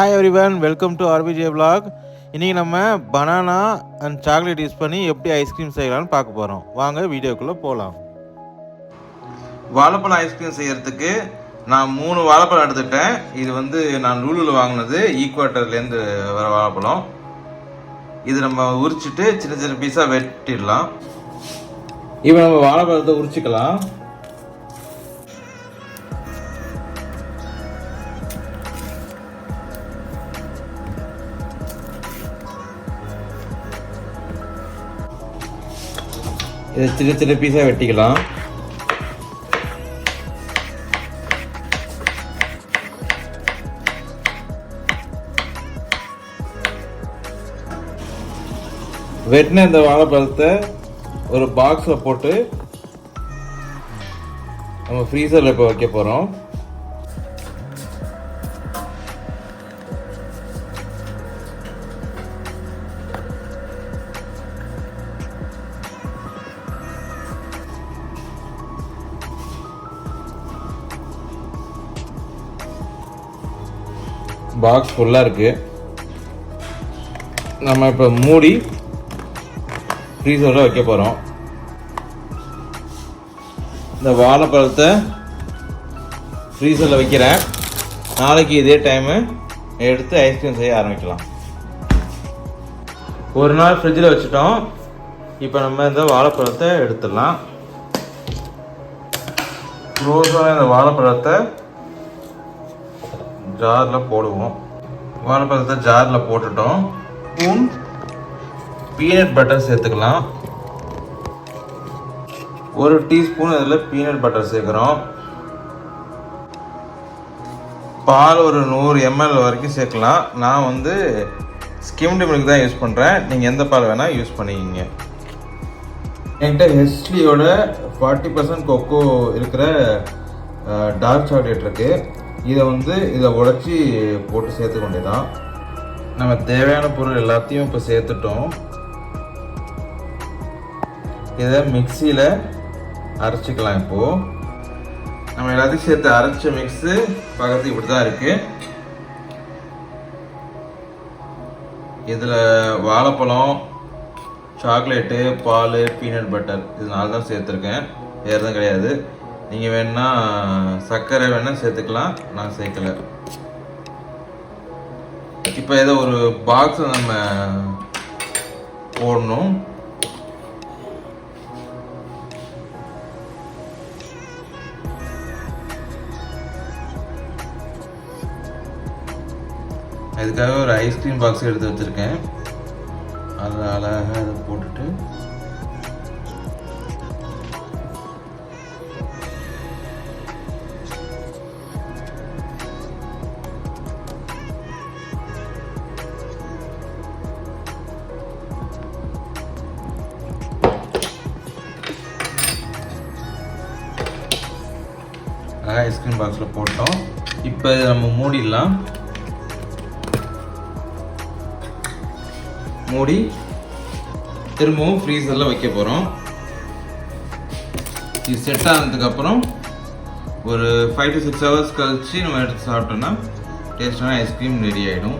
Hi everyone welcome to RBJ blog இன்றைக்கி நம்ம banana and chocolate use பண்ணி எப்படி ஐஸ்கிரீம் செய்யலாம்னு பார்க்க போகிறோம் வாங்க வீடியோக்குள்ளே போகலாம் வாழைப்பழம் ஐஸ்கிரீம் செய்கிறதுக்கு நான் மூணு வாழைப்பழம் எடுத்துட்டேன். இது வந்து நான் லூலுவில் வாங்கினது ஈக்குவேட்டர்லேருந்து வர வாழைப்பழம். இது நம்ம உரிச்சிட்டு சின்ன சின்ன பீஸாக வெட்டிடலாம். இப்போ நம்ம வாழைப்பழத்தை உரிச்சிக்கலாம். இதை சின்ன சின்ன பீஸாக வெட்டிக்கலாம். வெட்டின இந்த வாழைப்பழத்தை ஒரு பாக்ஸில் போட்டு நம்ம ஃப்ரீசரில் இப்போ வைக்க போகிறோம் பாக்ஸ் ஃபுல்லாக இருக்குது நம்ம இப்போ மூடி ஃப்ரீசரில் வைக்க போகிறோம் இந்த வாழைப்பழத்தை ஃப்ரீசரில் வைக்கிறேன். நாளைக்கு இதே டைமு எடுத்து ஐஸ்கிரீம் செய்ய ஆரம்பிக்கலாம். ஒரு நாள் ஃப்ரிட்ஜில் வச்சுட்டோம். இப்போ நம்ம இந்த வாழைப்பழத்தை எடுத்துடலாம். க்ளோஸான இந்த வாழைப்பழத்தை ஜாரில் போடுவோம். வாழைப்பழத்தை ஜாரில் போட்டுட்டோம். ஸ்பூன் பீனட் பட்டர் சேர்த்துக்கலாம். ஒரு டீஸ்பூன் அதில் பீனட் பட்டர் சேர்க்குறோம். பால் ஒரு நூறு எம்எல் வரைக்கும் சேர்க்கலாம். நான் வந்து ஸ்கிம்டு மில்க் தான் யூஸ் பண்ணுறேன் நீங்கள் எந்த பால் வேணால் யூஸ் பண்ணிக்கிங்க. என்கிட்ட ஹெஸ்லியோட ஃபார்ட்டி பர்சன்ட் கொக்கோ இருக்கிற டார்க் சாக்லேட் இருக்குது இதை வந்து இதை உடச்சி போட்டு சேர்த்துக்கொண்டே தான் நம்ம தேவையான பொருள் எல்லாத்தையும் இப்போ சேர்த்துட்டோம். இதை மிக்சியில் அரைச்சிக்கலாம் இப்போது நம்ம எல்லாத்தையும் சேர்த்து அரைச்ச மிக்ஸு பக்கத்து இப்படி தான் இருக்குது இதில் வாழைப்பழம் சாக்லேட்டு பால் பீனட் பட்டர் இது நாலு தான் சேர்த்துருக்கேன். வேறு எதுவும் கிடையாது. நீங்கள் வேணால் சர்க்கரை வேணால் சேர்த்துக்கலாம். நான் சேர்க்கலை. இப்போ ஏதோ ஒரு பாக்ஸ் நம்ம போடணும். அதுக்காக ஒரு ஐஸ்கிரீம் பாக்ஸ் எடுத்து வச்சுருக்கேன். அதை அழகாக அதை போட்டுட்டு அழகாக ஐஸ்கிரீம் பாக்ஸில் போட்டோம். இப்போ இதை நம்ம மூடிடலாம். மூடி திரும்பவும் ஃப்ரீசரில் வைக்க போகிறோம் இது செட் ஆனதுக்கப்புறம் ஒரு ஃபைவ் டு சிக்ஸ் ஹவர்ஸ் கழிச்சு நம்ம எடுத்து சாப்பிட்டோம்னா டேஸ்டான ஐஸ்கிரீம் ரெடி ஆகிடும்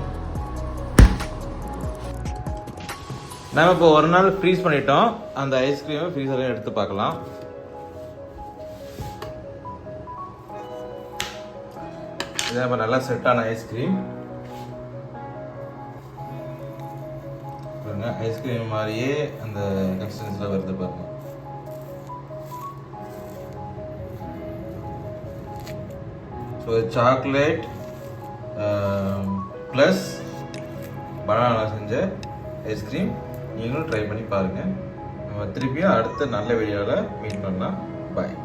நம்ம இப்போ ஒரு நாள் ஃப்ரீஸ் பண்ணிட்டோம். அந்த ஐஸ்கிரீமை ஃப்ரீசரில் எடுத்து பார்க்கலாம். இதான் இப்போ நல்லா செட்டான ஐஸ்கிரீம் பாருங்க ஐஸ்கிரீம் மாதிரியே அந்த கன்சிஸ்டன்சியில் வருது பாருங்க. ஸோ சாக்லேட் ப்ளஸ் பனானா செஞ்ச ஐஸ்கிரீம் நீங்களும் ட்ரை பண்ணி பாருங்கள் நம்ம திருப்பியும் அடுத்த நல்ல வீடியோவில் மீட் பண்ணலாம். பாய்